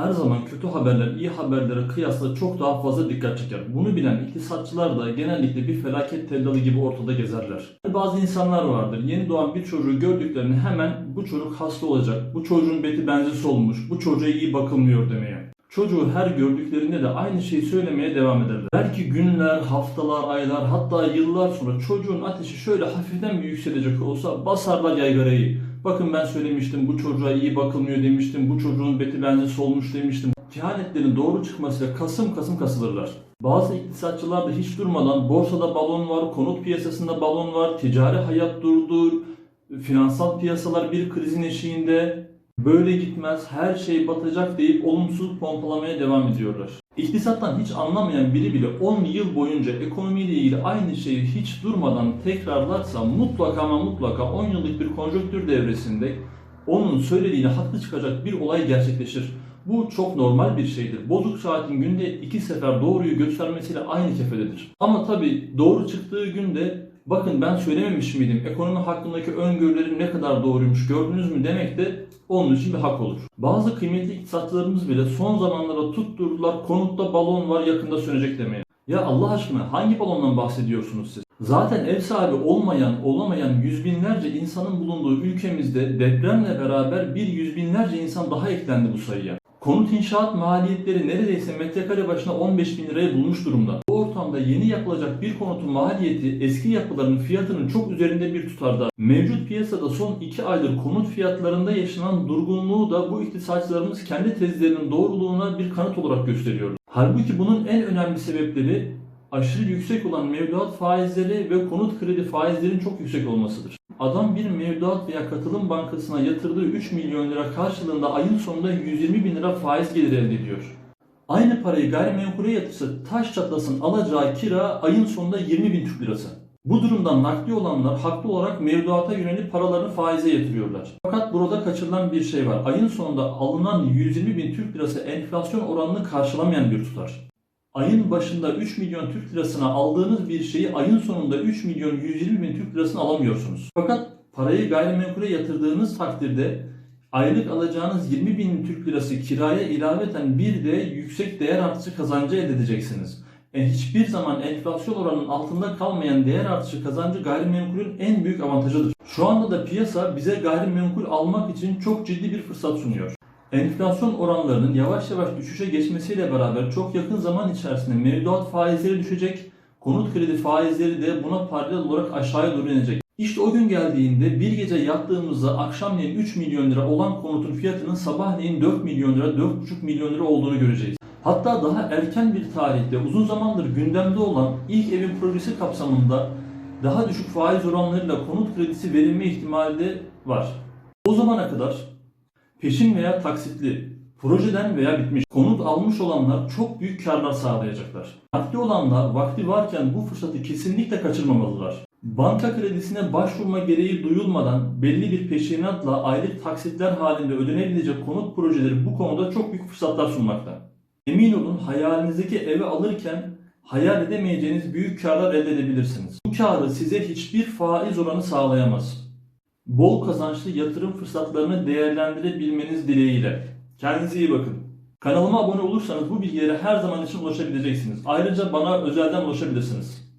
her zaman kötü haberler iyi haberlere kıyasla çok daha fazla dikkat çeker. Bunu bilen iktisatçılar da genellikle bir felaket tellalı gibi ortada gezerler. Bazı insanlar vardır. Yeni doğan bir çocuğu gördüklerini hemen bu çocuk hasta olacak, bu çocuğun beti benzi solmuş, bu çocuğa iyi bakılmıyor demeye. Çocuğu her gördüklerinde de aynı şeyi söylemeye devam ederler. Belki günler, haftalar, aylar hatta yıllar sonra çocuğun ateşi şöyle hafiften bir yükselecek olsa basarlar yaygarayı. Bakın ben söylemiştim bu çocuğa iyi bakılmıyor demiştim, bu çocuğun beti benzi solmuş demiştim. Kehanetlerin doğru çıkmasıyla kasım kasım kasılırlar. Bazı iktisatçılar da hiç durmadan borsada balon var, konut piyasasında balon var, ticari hayat durdu, finansal piyasalar bir krizin eşiğinde, böyle gitmez, her şey batacak deyip olumsuz pompalamaya devam ediyorlar. İktisattan hiç anlamayan biri bile 10 yıl boyunca ekonomiyle ilgili aynı şeyi hiç durmadan tekrarlarsa mutlaka ama mutlaka 10 yıllık bir konjonktür devresinde onun söylediğine haklı çıkacak bir olay gerçekleşir. Bu çok normal bir şeydir. Bozuk saatin günde iki sefer doğruyu göstermesiyle aynı kefededir. Ama tabi doğru çıktığı günde bakın ben söylememiş miydim ekonomi hakkındaki öngörülerim ne kadar doğruymuş gördünüz mü demek de onun için bir hak olur. Bazı kıymetli iktisatçılarımız bile son zamanlarda tutturdular konutta balon var yakında sönecek demeye. Ya Allah aşkına hangi balondan bahsediyorsunuz siz? Zaten ev sahibi olmayan, olamayan yüz binlerce insanın bulunduğu ülkemizde depremle beraber bir yüz binlerce insan daha eklendi bu sayıya. Konut inşaat maliyetleri neredeyse metrekare başına 15 bin liraya bulmuş durumda. Bu ortamda yeni yapılacak bir konutun maliyeti eski yapıların fiyatının çok üzerinde bir tutarda. Mevcut piyasada son 2 aydır konut fiyatlarında yaşanan durgunluğu da bu iktisatçılarımız kendi tezlerinin doğruluğuna bir kanıt olarak gösteriyor. Halbuki bunun en önemli sebepleri aşırı yüksek olan mevduat faizleri ve konut kredi faizlerinin çok yüksek olmasıdır. Adam bir mevduat veya katılım bankasına yatırdığı 3 milyon lira karşılığında ayın sonunda 120 bin lira faiz geliri elde ediyor. Aynı parayı gayrimenkule yatırsa taş çatlasın alacağı kira ayın sonunda 20 bin Türk lirası. Bu durumdan nakli olanlar haklı olarak mevduata yönelip paralarını faize yatırıyorlar. Fakat burada kaçırılan bir şey var. Ayın sonunda alınan 120 bin Türk lirası enflasyon oranını karşılamayan bir tutar. Ayın başında 3 milyon Türk lirasına aldığınız bir şeyi ayın sonunda 3 milyon 120 bin Türk lirasına alamıyorsunuz. Fakat parayı gayrimenkule yatırdığınız takdirde aylık alacağınız 20 bin Türk lirası kiraya ilaveten bir de yüksek değer artışı kazancı elde edeceksiniz. E, hiçbir zaman enflasyon oranının altında kalmayan değer artışı kazancı gayrimenkulün en büyük avantajıdır. Şu anda da piyasa bize gayrimenkul almak için çok ciddi bir fırsat sunuyor. Enflasyon oranlarının yavaş yavaş düşüşe geçmesiyle beraber çok yakın zaman içerisinde mevduat faizleri düşecek, konut kredi faizleri de buna paralel olarak aşağıya doğru inecek. İşte o gün geldiğinde bir gece yattığımızda akşamleyin 3 milyon lira olan konutun fiyatının sabahleyin 4 milyon lira, 4,5 milyon lira olduğunu göreceğiz. Hatta daha erken bir tarihte uzun zamandır gündemde olan ilk evin projesi kapsamında daha düşük faiz oranlarıyla konut kredisi verilme ihtimali de var. O zamana kadar peşin veya taksitli, projeden veya bitmiş konut almış olanlar çok büyük karlar sağlayacaklar. Vakti olanlar vakti varken bu fırsatı kesinlikle kaçırmamalılar. Banka kredisine başvurma gereği duyulmadan belli bir peşinatla aylık taksitler halinde ödenebilecek konut projeleri bu konuda çok büyük fırsatlar sunmakta. Emin olun hayalinizdeki evi alırken hayal edemeyeceğiniz büyük karlar elde edebilirsiniz. Bu karı size hiçbir faiz oranı sağlayamaz. Bol kazançlı yatırım fırsatlarını değerlendirebilmeniz dileğiyle. Kendinize iyi bakın. Kanalıma abone olursanız bu bilgilere her zaman için ulaşabileceksiniz. Ayrıca bana özelden ulaşabilirsiniz.